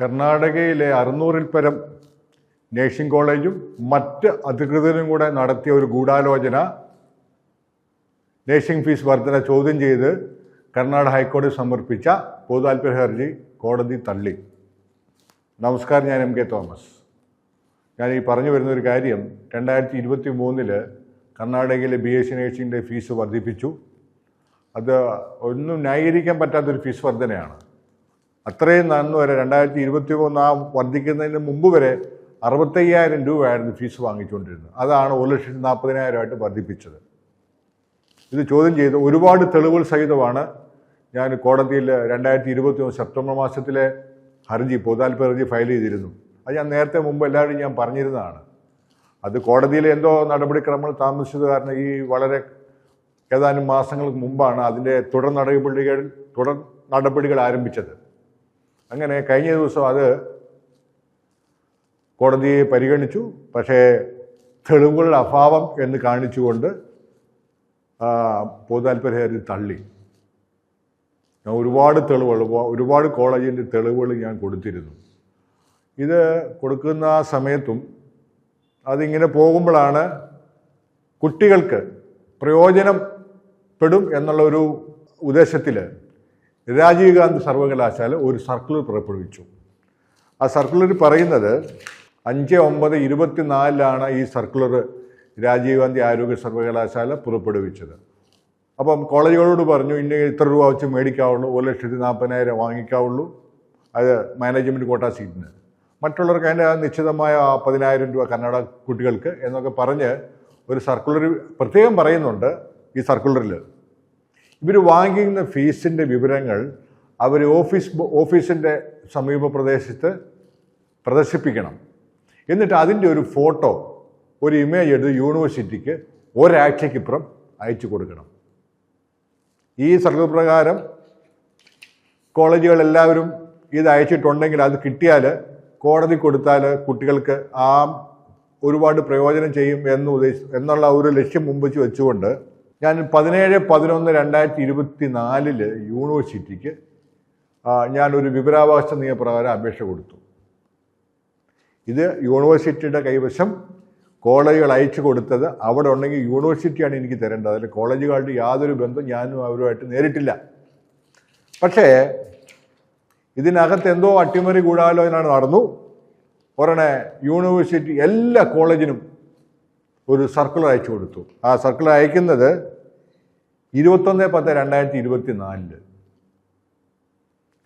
കർണാടകയിലെ അറുന്നൂറിൽ പരം നേഴ്സിംഗ് കോളേജും മറ്റ് അധികൃതരും കൂടെ നടത്തിയ ഒരു ഗൂഢാലോചന നേഴ്സിംഗ് ഫീസ് വർധന ചോദ്യം ചെയ്ത് കർണാടക ഹൈക്കോടതി സമർപ്പിച്ച പൊതുതാൽപര്യ ഹർജി കോടതി തള്ളി. നമസ്കാരം ഞാൻ എം കെ തോമസ്. ഞാൻ ഈ പറഞ്ഞു വരുന്ന ഒരു കാര്യം രണ്ടായിരത്തി ഇരുപത്തി മൂന്നിൽ കർണാടകയിലെ ബി എസ് സി നേഴ്സിംഗിന്റെ ഫീസ് വർദ്ധിപ്പിച്ചു അത് ഒന്നും ന്യായീകരിക്കാൻ പറ്റാത്തൊരു ഫീസ് വർധനയാണ്. അത്രയും നന്ന് വരെ രണ്ടായിരത്തി ഇരുപത്തി മൂന്ന് ആ വർദ്ധിക്കുന്നതിന് മുമ്പ് വരെ അറുപത്തയ്യായിരം രൂപയായിരുന്നു ഫീസ് വാങ്ങിച്ചുകൊണ്ടിരുന്നത്. അതാണ് ഒരു ലക്ഷത്തി നാൽപ്പതിനായിരമായിട്ട് വർദ്ധിപ്പിച്ചത്. ഇത് ചോദ്യം ചെയ്ത് ഒരുപാട് തെളിവുകൾ സഹിതമാണ് ഞാൻ കോടതിയിൽ രണ്ടായിരത്തി ഇരുപത്തി ഒന്ന് സെപ്റ്റംബർ മാസത്തിലെ ഹർജി പൊതുതാൽപ്പ് ഹർജി ഫയൽ ചെയ്തിരുന്നു. അത് ഞാൻ നേരത്തെ മുമ്പ് എല്ലാവരും ഞാൻ പറഞ്ഞിരുന്നതാണ്. അത് കോടതിയിൽ എന്തോ നടപടിക്രമങ്ങൾ താമസിച്ചത് കാരണം ഈ വളരെ ഏതാനും മാസങ്ങൾക്ക് മുമ്പാണ് അതിന്റെ തുടർ നടപടികൾ തുടർ നടപടികൾ ആരംഭിച്ചത്. അങ്ങനെ കഴിഞ്ഞ ദിവസം അത് കോടതിയെ പരിഗണിച്ചു. പക്ഷേ തെളിവുകളുടെ അഭാവം എന്ന് കാണിച്ചുകൊണ്ട് ആ, പൊതുതാൽപര്യ തള്ളി. ഞാൻ ഒരുപാട് തെളിവുകൾ ഒരുപാട് കോളേജിന്റെ തെളിവുകൾ ഞാൻ കൊടുത്തിരുന്നു. ഇത് കൊടുക്കുന്ന സമയത്തും അതിങ്ങനെ പോകുമ്പോഴാണ് കുട്ടികൾക്ക് പ്രയോജനപ്പെടും എന്നുള്ളൊരു ഉദ്ദേശത്തിൽ രാജീവ് ഗാന്ധി സർവകലാശാല ഒരു സർക്കുലർ പുറപ്പെടുവിച്ചു. ആ സർക്കുലർ പറയുന്നത് അഞ്ച് ഒമ്പത് ഇരുപത്തിനാലിലാണ് ഈ സർക്കുലർ രാജീവ് ഗാന്ധി ആരോഗ്യ സർവകലാശാല പുറപ്പെടുവിച്ചത്. അപ്പം കോളേജുകളോട് പറഞ്ഞു ഇന്ന ഇത്ര രൂപ വെച്ച് മേടിക്കാവുള്ളൂ ഒരു ലക്ഷത്തി നാൽപ്പതിനായിരം വാങ്ങിക്കാവുള്ളൂ അത് മാനേജ്മെന്റ് കോട്ട സീറ്റിന്. മറ്റുള്ളവർക്ക് അതിന്റെ നിശ്ചിതമായ പതിനായിരം രൂപ കന്നഡ കുട്ടികൾക്ക് എന്നൊക്കെ പറഞ്ഞ് ഒരു സർക്കുലർ പ്രത്യേകം പറയുന്നുണ്ട് ഈ സർക്കുലറിൽ. ഇവർ വാങ്ങിക്കുന്ന ഫീസിന്റെ വിവരങ്ങൾ അവർ ഓഫീസ് ഓഫീസിന്റെ സമീപ പ്രദേശത്ത് പ്രദർശിപ്പിക്കണം. എന്നിട്ട് അതിന്റെ ഒരു ഫോട്ടോ ഒരു ഇമേജ് എടുത്ത് യൂണിവേഴ്സിറ്റിക്ക് ഒരാഴ്ചയ്ക്കിപ്പുറം അയച്ചു കൊടുക്കണം. ഈ സർഗപ്രകാരം കോളേജുകൾ എല്ലാവരും ഇത് അയച്ചിട്ടുണ്ടെങ്കിൽ അത് കിട്ടിയാൽ കോടതി കൊടുത്താൽ കുട്ടികൾക്ക് ആ ഒരുപാട് പ്രയോജനം ചെയ്യും എന്ന് ഉദ്ദേശി എന്നുള്ള ഒരു ലക്ഷ്യം മുമ്പിച്ച് വെച്ചുകൊണ്ട് ഞാൻ പതിനേഴ് പതിനൊന്ന് രണ്ടായിരത്തി ഇരുപത്തി നാലിൽ യൂണിവേഴ്സിറ്റിക്ക് ഞാനൊരു വിവരാവകാശ നിയമപ്രകാരം അപേക്ഷ കൊടുത്തു. ഇത് യൂണിവേഴ്സിറ്റിയുടെ കൈവശം കോളേജുകൾ അയച്ചു കൊടുത്തത് അവിടെ ഉണ്ടെങ്കിൽ യൂണിവേഴ്സിറ്റിയാണ് എനിക്ക് തരേണ്ടത്. അതിൽ കോളേജുകളുടെ യാതൊരു ബന്ധം ഞാനും അവരുമായിട്ട് നേരിട്ടില്ല. പക്ഷേ ഇതിനകത്ത് എന്തോ അട്ടിമറി ഗൂഢാലോചന നടന്നു. ഉടനെ യൂണിവേഴ്സിറ്റി എല്ലാ കോളേജിനും ഒരു സർക്കുലർ അയച്ചു കൊടുത്തു. ആ സർക്കുലർ അയക്കുന്നത് ഇരുപത്തൊന്ന് പത്ത് രണ്ടായിരത്തി ഇരുപത്തി നാലിൽ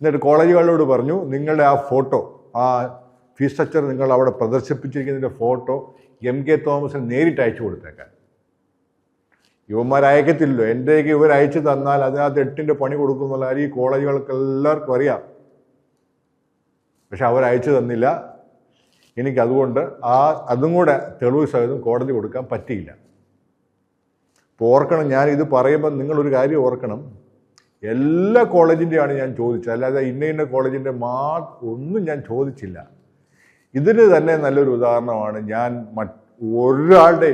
എന്നിട്ട് കോളേജുകളോട് പറഞ്ഞു നിങ്ങളുടെ ആ ഫോട്ടോ ആ ഫീ സ്ട്രക്ചർ നിങ്ങൾ അവിടെ പ്രദർശിപ്പിച്ചിരിക്കുന്നതിന്റെ ഫോട്ടോ എം കെ തോമസിന് നേരിട്ട് അയച്ചു കൊടുത്തേക്കാൻ. ഇവന്മാർ അയക്കത്തില്ലല്ലോ എന്റെയൊക്കെ ഇവർ അയച്ചു തന്നാൽ അതിനകത്ത് എട്ടിന്റെ പണി കൊടുക്കുന്നുള്ള ഈ കോളേജുകൾക്ക് എല്ലാവർക്കും അറിയാം. പക്ഷെ അവർ അയച്ചു തന്നില്ല. എനിക്ക് അതുകൊണ്ട് ആ അതും കൂടെ തെളിവ് സഹിതം കോടതി കൊടുക്കാൻ പറ്റിയില്ല. അപ്പോൾ ഓർക്കണം ഞാൻ ഇത് പറയുമ്പോൾ നിങ്ങളൊരു കാര്യം ഓർക്കണം. എല്ലാ കോളേജിന്റെയാണ് ഞാൻ ചോദിച്ചത്. അല്ലാതെ ഇന്ന ഇന്ന കോളേജിന്റെ മാ ഒന്നും ഞാൻ ചോദിച്ചില്ല. ഇതിന് തന്നെ നല്ലൊരു ഉദാഹരണമാണ് ഞാൻ ഒരാളുടെ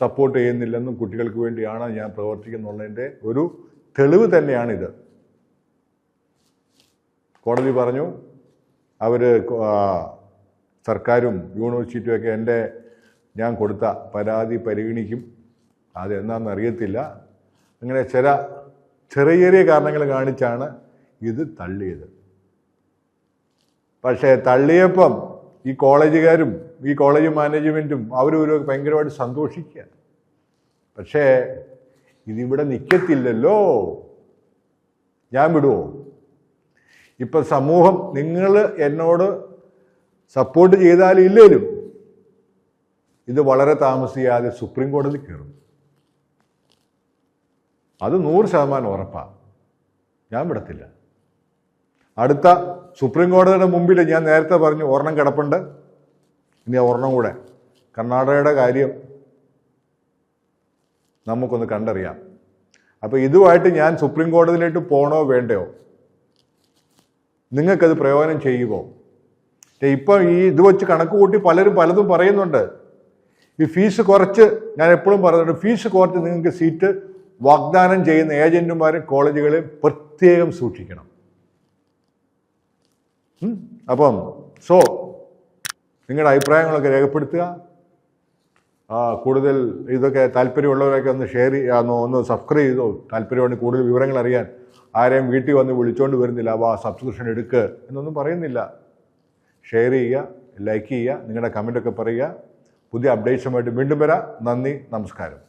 സപ്പോർട്ട് ചെയ്യുന്നില്ലെന്നും കുട്ടികൾക്ക് വേണ്ടിയാണ് ഞാൻ പ്രവർത്തിക്കുന്നുള്ളതിന്റെ ഒരു തെളിവ് തന്നെയാണിത്. കോടതി പറഞ്ഞു അവർ സർക്കാരും യൂണിവേഴ്സിറ്റിയും ഒക്കെ എന്റെ ഞാൻ കൊടുത്ത പരാതി പരിഗണിക്കും. അതെന്താണെന്ന് അറിയത്തില്ല. അങ്ങനെ ചില ചെറിയ ചെറിയ കാരണങ്ങൾ കാണിച്ചാണ് ഇത് തള്ളിയത്. പക്ഷേ തള്ളിയപ്പം ഈ കോളേജുകാരും ഈ കോളേജ് മാനേജ്മെന്റും അവരും ഒരു ഭയങ്കരമായിട്ട് സന്തോഷിക്കുക പക്ഷേ ഇതിവിടെ നിൽക്കത്തില്ലല്ലോ ഞാൻ വിടുവോ? ഇപ്പം സമൂഹം നിങ്ങൾ എന്നോട് സപ്പോർട്ട് ചെയ്താലും ഇല്ലേലും ഇത് വളരെ താമസിയാതെ സുപ്രീം കോടതി കയറും അത് നൂറ് ശതമാനം ഉറപ്പാണ് ഞാൻ വിടത്തില്ല. അടുത്ത സുപ്രീം കോടതിയുടെ മുമ്പിൽ ഞാൻ നേരത്തെ പറഞ്ഞു ഒരെണ്ണം കിടപ്പുണ്ട്. ഇനി ഒരെണ്ണം കൂടെ. കർണാടകയുടെ കാര്യം നമുക്കൊന്ന് കണ്ടറിയാം. അപ്പോൾ ഇതുമായിട്ട് ഞാൻ സുപ്രീം കോടതിയിലേക്ക് പോണോ വേണ്ടയോ? നിങ്ങൾക്കത് പ്രയോജനം ചെയ്യുമോ ഇപ്പം ഈ ഇത് വെച്ച് കണക്ക് കൂട്ടി പലരും പലതും പറയുന്നുണ്ട്. ഈ ഫീസ് കുറച്ച് ഞാൻ എപ്പോഴും പറയുന്നുണ്ട്. ഫീസ് കുറച്ച് നിങ്ങൾക്ക് സീറ്റ് വാഗ്ദാനം ചെയ്യുന്ന ഏജന്റുമാരും കോളേജുകളെയും പ്രത്യേകം സൂക്ഷിക്കണം? അപ്പം സോ നിങ്ങളുടെ അഭിപ്രായങ്ങളൊക്കെ രേഖപ്പെടുത്തുക. കൂടുതൽ ഇതൊക്കെ താല്പര്യമുള്ളവരൊക്കെ ഒന്ന് ഷെയർ ചെയ്യാന്നോ ഒന്ന് സബ്സ്ക്രൈബ് ചെയ്തോ. താല്പര്യമുണ്ടെങ്കിൽ കൂടുതൽ വിവരങ്ങൾ അറിയാൻ. ആരെയും വീട്ടിൽ വന്ന് വിളിച്ചുകൊണ്ട് വരുന്നില്ല. വാ സബ്സ്ക്രിപ്ഷൻ എടുക്കുക എന്നൊന്നും പറയുന്നില്ല. ഷെയർ ചെയ്യുക ലൈക്ക് ചെയ്യുക നിങ്ങളുടെ കമന്റൊക്കെ പറയുക. പുതിയ അപ്ഡേറ്റ്സുമായിട്ട് വീണ്ടും വരാം. നന്ദി നമസ്കാരം.